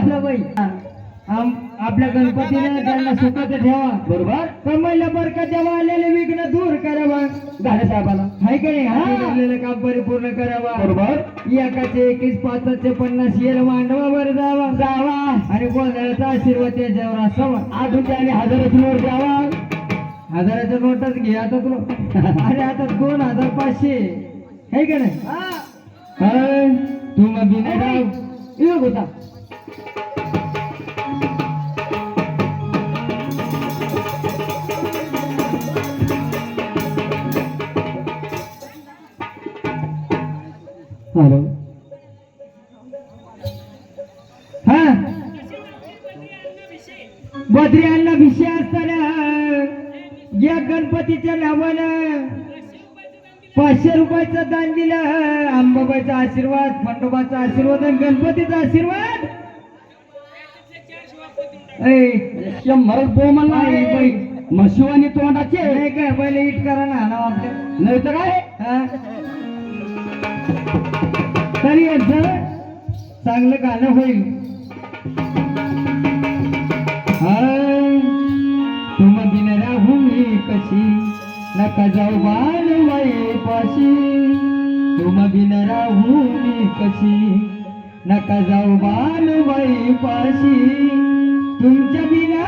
बोला बाई आपल्या गणपतीने त्यांना सुखात ठेवा. बरोबर? कमलला बरका देवा आलेले विघ्न दूर करावा. झाले साहेबाला. हाय का नाही? हा. काम परिपूर्ण करावा. बरोबर. एकाचे एकवीस पाचाचे पन्नास येल मांडवावर जावा. जावा. आणि गोंधळाचा आशीर्वाद त्याच्यावर असावा. अजून त्याने हजाराची नोट द्यावा हजाराच्या नोटच घे आता तुला अरे आता दोन हजार पाचशे. हे का नाही? हाय तू मग होता हॅलो हा? बद्री अण्णा विषय असताना या गणपतीच्या नावानं पाचशे रुपयाचं दान दिलं. अंबाबाईचा आशीर्वाद खंडोबाचा आशीर्वाद आणि गणपतीचा आशीर्वाद. शंभर बोमल नाही बाई. मशिवानी तोंडाचे. नाही काय पहिले इट करा ना आपल्या नाही तर काय? तरी यांचं चांगलं गाणं होईल. तुम बिन राहू मी कशी नका जाऊ बालवाई पाशी तुम बिन राहू मी कशी नका जाऊ बालवाई पाशी तुमच्या बिना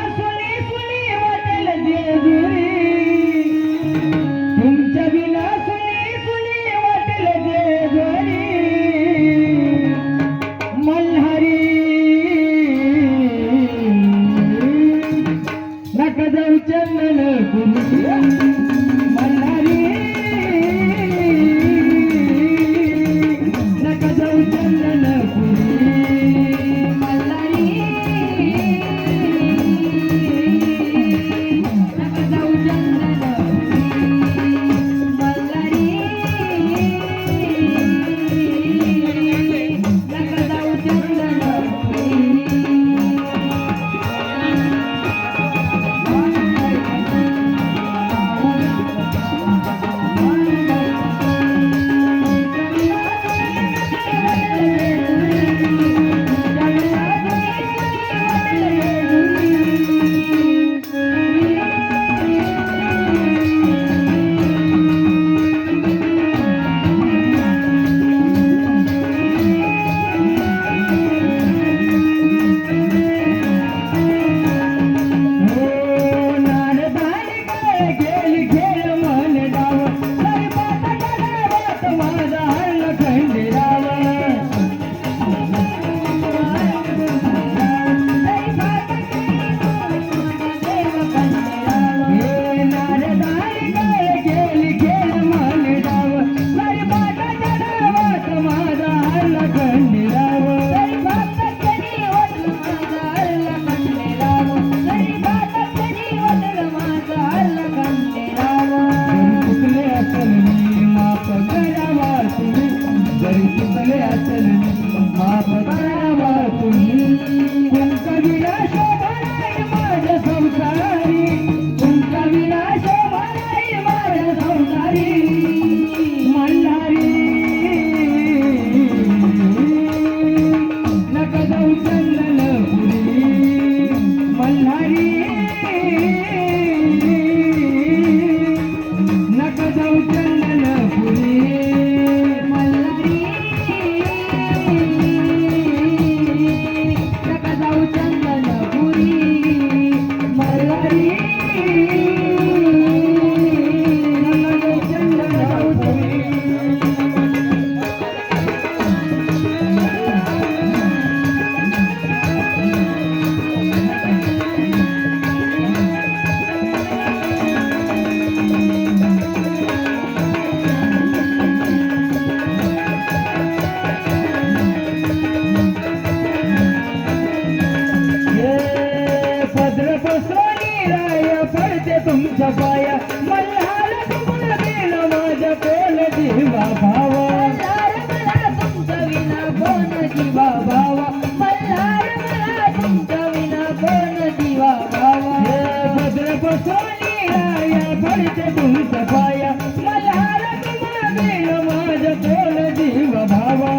जीवा भावा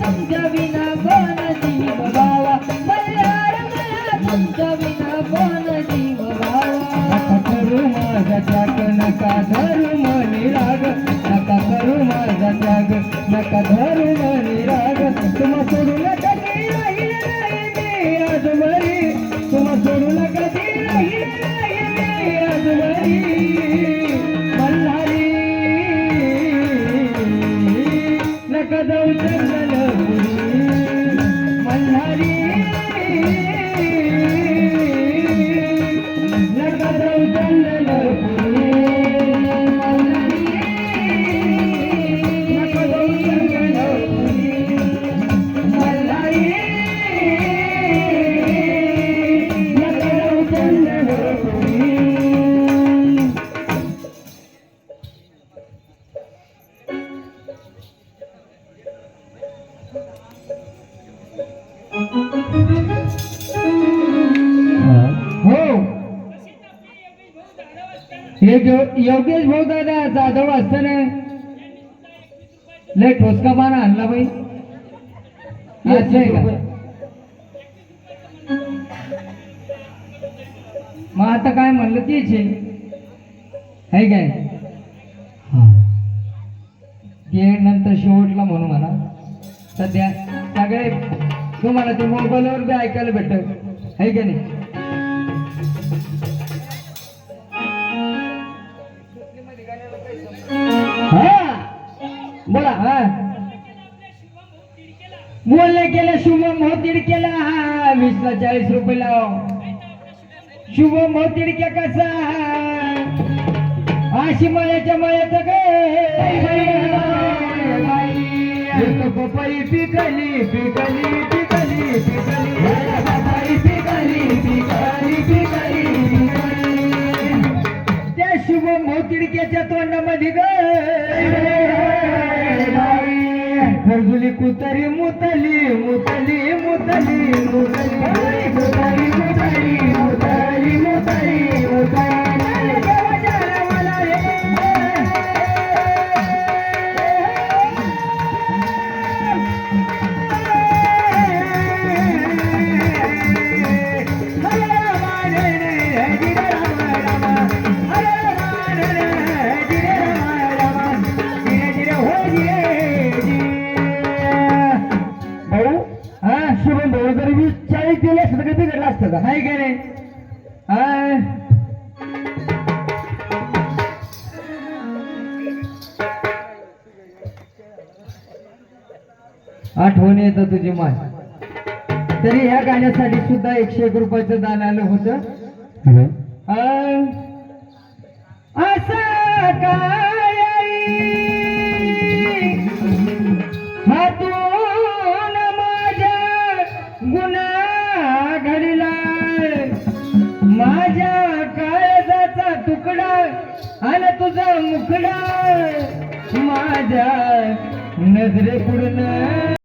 तुमच्या विना कोण जीव भावा तुमच्या विना कोण जीव भावा नका करू माझा त्याग नका धरू मनी राग नका करू माझा त्याग नका धरू मनी राग तुम्हा सोडू हे जो- योगेश भाऊ दादा जाधव असताना लय ठोसका बाणा आणला बाई. आहे का? मग आता काय म्हणलं तेच आहे है काय? ते नंतर शेवटला म्हणू मला. सध्या सगळे तुम्हाला ते मोबाईलवर बी ऐकायला भेटत. आहे का नाही? हा. बोलले केलं शुभम हो तिडकेला हा वीसला चाळीस रुपये लाव. शुभम हो तिडक्या कसा? आशी मळ्याच्या मळ्यात गे. पपई पिकली पिकली पिकली पिकली. पपई पिकली पिकली पिकली पिकली त्या शुभ मोतिडक्याच्या तोंडामध्ये ग. ఫర్జులి కుతరి ముతలి ముతలి ముతలి ముతలి కుతరి ముతలి ముతలి ముతలి ముతలి. आठवण येतं तुझी माय तरी ह्या गाण्यासाठी सुद्धा एकशे एक रुपयाचं दान आलं होतं.